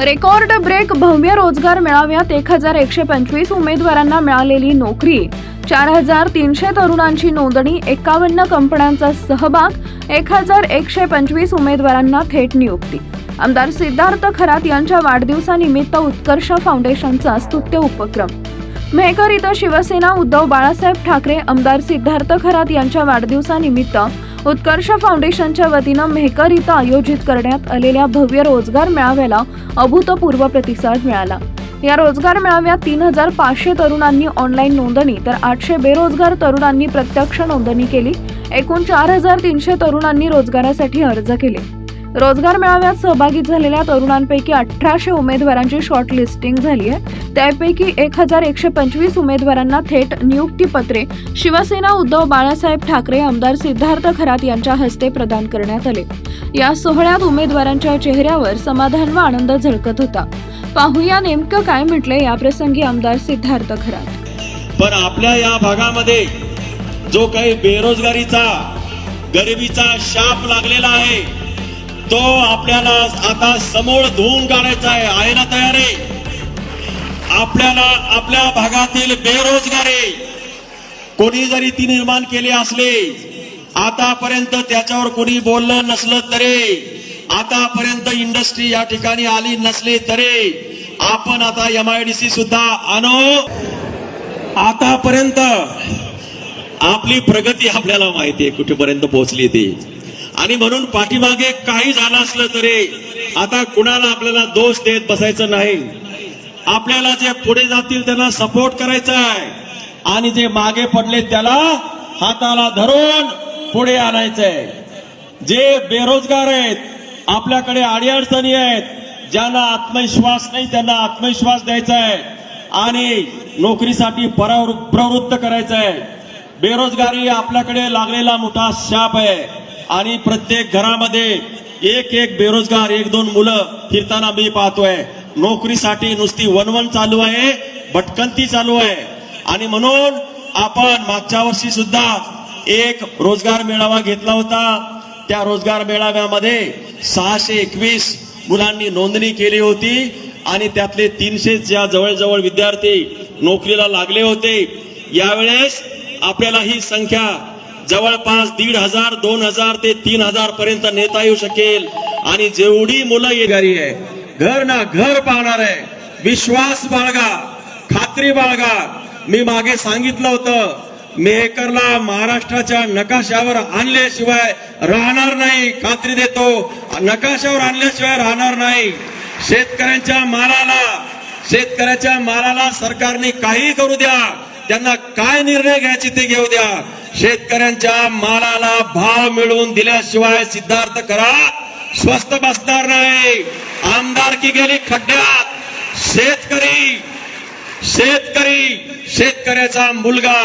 Record break भव्य रोजगार मेळाव्यात एक हजार एकशे पंचवीस उमेदवारांना मिळालेली नोकरी. चार हजार तीनशे तरुणांची नोंदणी एकावन्न कंपन्यांचा सहभाग एक हजार एकशे पंचवीस उमेदवारांना थेट नियुक्ती. आमदार सिद्धार्थ खरात यांच्या वाढदिवसानिमित्त उत्कर्ष फाउंडेशनचा स्तुत्य उपक्रम. मेहकर इथं शिवसेना उद्धव बाळासाहेब ठाकरे आमदार सिद्धार्थ खरात यांच्या वाढदिवसानिमित्त उत्कर्ष फाउंडेशनच्या वतीनं मेहकर इथं आयोजित करण्यात आलेल्या भव्य रोजगार मेळाव्याला अभूतपूर्व प्रतिसाद मिळाला. या रोजगार मेळाव्यात तीन हजार पाचशे तरुणांनी ऑनलाईन नोंदणी तर आठशे बेरोजगार तरुणांनी प्रत्यक्ष नोंदणी केली. एकूण चार हजार तीनशे तरुणांनी रोजगारासाठी अर्ज केले. रोजगार मेळाव्यात सहभागी झालेल्या तरुणांपैकी अठराशे उमेदवारांची शॉर्ट लिस्टिंग झाली आहे. त्यापैकी एक हजार एकशे पंचवीस उमेदवारांना थेट नियुक्तीपत्रे. शिवसेना उद्धव बाळासाहेब ठाकरे आमदार सिद्धार्थ खरात यांच्या हस्ते प्रदान करण्यात आले. या सोहळ्यात उमेदवारांच्या चेहऱ्यावर समाधान व आनंद झळकत होता. पाहूया नेमकं काय म्हटलंय याप्रसंगी आमदार सिद्धार्थ खरात. पण आपल्या या भागामध्ये जो काही बेरोजगारीचा गरिबीचा शाप लागलेला आहे तो आपल्याला आता समोर धुवून काढायचा आहे. आहे ना तयार आहे. आपल्याला आपल्या भागातील बेरोजगारी कोणी जरी ती निर्माण केली असली आतापर्यंत त्याच्यावर कोणी बोललं नसलं तरी आतापर्यंत इंडस्ट्री या ठिकाणी आली नसली तरी आपण आता एम आय डी सी सुद्धा आणो. आतापर्यंत आपली प्रगती आपल्याला माहिती आहे कुठेपर्यंत पोहोचली ती. आणि म्हणून पाठीमागे काही झालं असलं तरी आता कुणाला आपल्याला दोष देत बसायचं नाही. आपल्याला जे पुढे जातील त्यांना सपोर्ट करायचा आहे. आणि जे मागे पडले त्याला हाताला धरून पुढे आणायचंय. जे बेरोजगार आहेत आपल्याकडे अडीअडचणी आहेत ज्यांना आत्मविश्वास नाही त्यांना आत्मविश्वास द्यायचा आहे. आणि नोकरीसाठी प्रवृत्त करायचं आहे बेरोजगारी आपल्याकडे लागलेला मोठा शाप आहे. आणि प्रत्येक घरामध्ये एक एक बेरोजगार एक दोन मुलं फिरताना मी पाहतोय. नोकरीसाठी नुसती वनवन चालू आहे भटकंती चालू आहे. आणि म्हणून आपण मागच्या वर्षी सुद्धा एक रोजगार मेळावा घेतला होता. त्या रोजगार मेळाव्यामध्ये सहाशे एकवीस मुलांनी नोंदणी केली होती आणि त्यातले तीनशे ज्या जवळजवळ विद्यार्थी नोकरीला लागले होते यावेळेस आपल्याला ही संख्या जवळपास दीड हजार दोन हजार ते तीन हजार पर्यंत नेता येऊ शकेल. आणि जेवढी मुलं येणारी आहे घर ना घर पाहणार आहे. विश्वास बाळगा खात्री बाळगा. मी मागे सांगितलं होतं मेहकरला महाराष्ट्राच्या नकाशावर आणल्याशिवाय राहणार नाही खात्री देतो. नकाशावर आणल्याशिवाय राहणार नाही. शेतकऱ्यांच्या मालाला शेतकऱ्याच्या मालाला सरकारने काही करू द्या. त्यांना काय निर्णय घ्यायचे ते घेऊ द्या. शेतकऱ्यांच्या मालाला भाव मिळवून दिल्याशिवाय सिद्धार्थ करा स्वस्त बसणार नाही. आमदारकी गेली खड्ड्यात. शेतकरी शेतकरी शेतकऱ्याचा मुलगा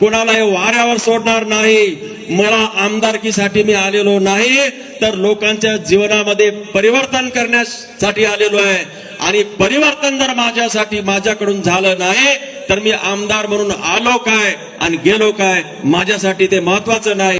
कुणालाही वाऱ्यावर सोडणार नाही. मला आमदारकीसाठी मी आलेलो नाही तर लोकांच्या जीवनामध्ये परिवर्तन करण्यासाठी आलेलो आहे. आणि परिवर्तन जर माझ्यासाठी माझ्याकडून झालं नाही तर मी आमदार म्हणून आलो काय आणि गेलो काय माझ्यासाठी ते महत्वाचं नाही.